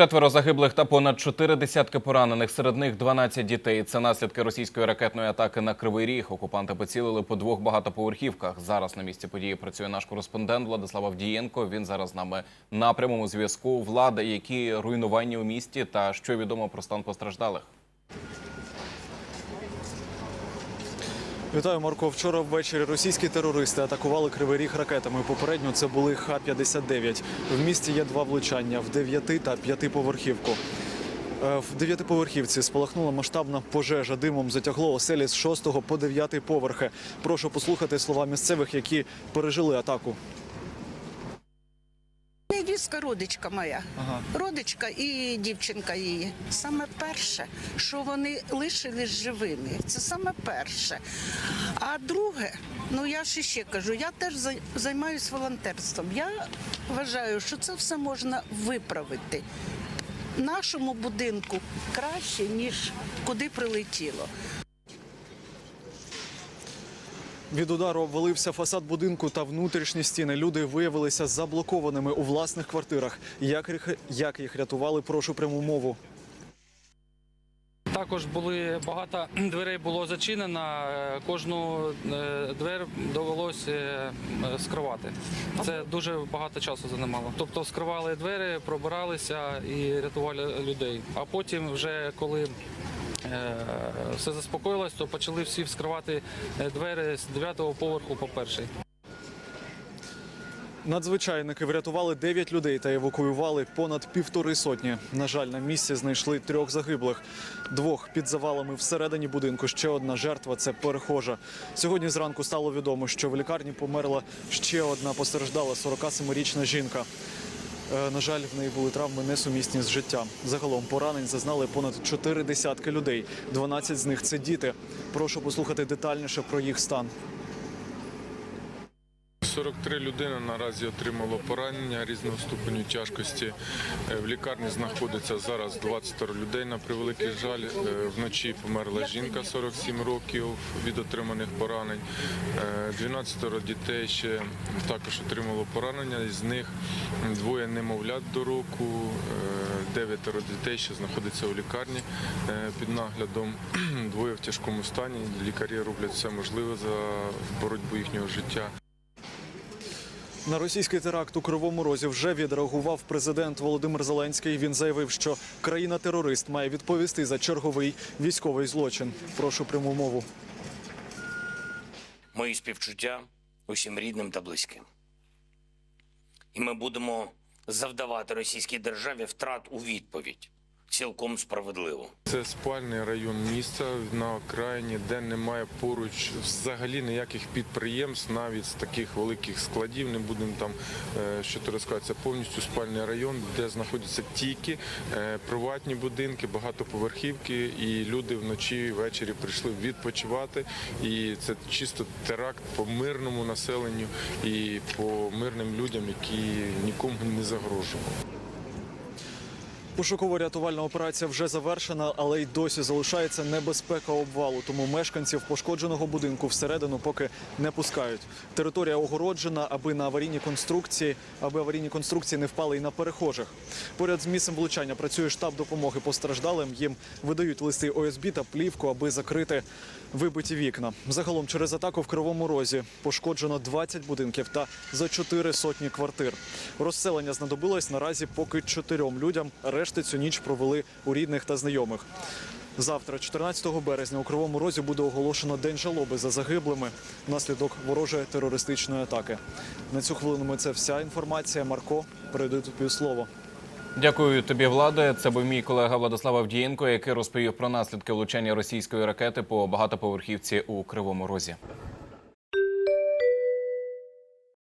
Четверо загиблих та понад чотири десятки поранених. Серед них 12 дітей. Це наслідки російської ракетної атаки на Кривий Ріг. Окупанти поцілили по двох багатоповерхівках. Зараз на місці події працює наш кореспондент Владислав Авдієнко. Він зараз з нами на прямому зв'язку. Влада, які руйнування у місті та що відомо про стан постраждалих. Вітаю, Марко. Вчора ввечері російські терористи атакували Кривий Ріг ракетами. Попередньо це були Х-59. В місті є два влучання в дев'яти та п'ятиповерхівку. Е, В дев'ятиповерхівці спалахнула масштабна пожежа. Димом затягло оселі з шостого по дев'ятий поверхи. Прошу послухати слова місцевих, які пережили атаку. Невістка родичка моя, Ага. родичка і дівчинка її. Саме перше, що вони лишились живими, це саме перше. А друге, ну я ж ще кажу, я теж зай- займаюсь волонтерством. Я вважаю, що це все можна виправити. Нашому будинку краще, ніж куди прилетіло. Від удару обвалився фасад будинку та внутрішні стіни. Люди виявилися заблокованими у власних квартирах. Як як їх рятували, прошу пряму мову. Також були багато дверей було зачинено. е, Кожну е, двер довелося е, скривати. Це дуже багато часу займало. Тобто скривали двері, пробиралися і рятували людей. А потім, вже коли все заспокоїлось, то почали всі вскривати е, двері з 9-го поверху по перший. Надзвичайники врятували 9 людей та евакуювали понад півтори сотні. На жаль, на місці знайшли трьох загиблих. Двох під завалами всередині будинку. Ще одна жертва це перехожа. Сьогодні зранку стало відомо, що в лікарні померла ще одна постраждала 47-річна жінка. Е, На жаль, в неї були травми несумісні з життям. Загалом поранень зазнали понад чотири десятки людей. 12 з них це діти. Прошу послухати детальніше про їх стан. 43 людини наразі отримало поранення різного ступеню тяжкості. Е, В лікарні знаходиться зараз 20 людей. На превеликий жаль, Е, вночі померла жінка 47 років від отриманих поранень. Е, 12 дітей ще також отримало поранення. З них двоє немовлят до року, е, дев'ятеро дітей ще знаходиться у лікарні е, під наглядом. Двоє в тяжкому стані. Лікарі роблять все можливе за боротьбу їхнього життя. На російський теракт у Кривому Розі вже відреагував президент Володимир Зеленський. Він заявив, що країна-терорист має відповісти за черговий військовий злочин. Прошу пряму мову. Мої співчуття усім рідним та близьким. І ми будемо завдавати російській державі втрат у відповідь цілком справедливо. Це спальний район міста на окраїні, де немає поруч взагалі ніяких підприємств, навіть з таких великих складів. Не будемо там е, що то розказати. Це повністю спальний район, де знаходяться тільки е, приватні будинки, багатоповерхівки, і люди вночі ввечері прийшли відпочивати. І це чисто теракт по мирному населенню і по мирним людям, які нікому не загрожували. Пошуково-рятувальна операція вже завершена, але й досі залишається небезпека обвалу. Тому мешканців пошкодженого будинку всередину поки не пускають. Територія огороджена, аби на аварійні конструкції, аби аварійні конструкції не впали і на перехожих. Поряд з місцем влучання працює штаб допомоги постраждалим. Їм видають листи ОСБ та плівку, аби закрити вибиті вікна. Загалом через атаку в Кривому Розі пошкоджено 20 будинків та за 4 сотні квартир. Розселення знадобилось наразі поки чотирьом людям. Решти цю ніч провели у рідних та знайомих. Завтра, 14 березня, у Кривому Розі буде оголошено день жалоби за загиблими внаслідок ворожої терористичної атаки. На цю хвилину це вся інформація. Марко передаю тобі слово. Дякую тобі, влади. Це був мій колега Владислав Авдієнко, який розповів про наслідки влучання російської ракети по багатоповерхівці у Кривому Розі.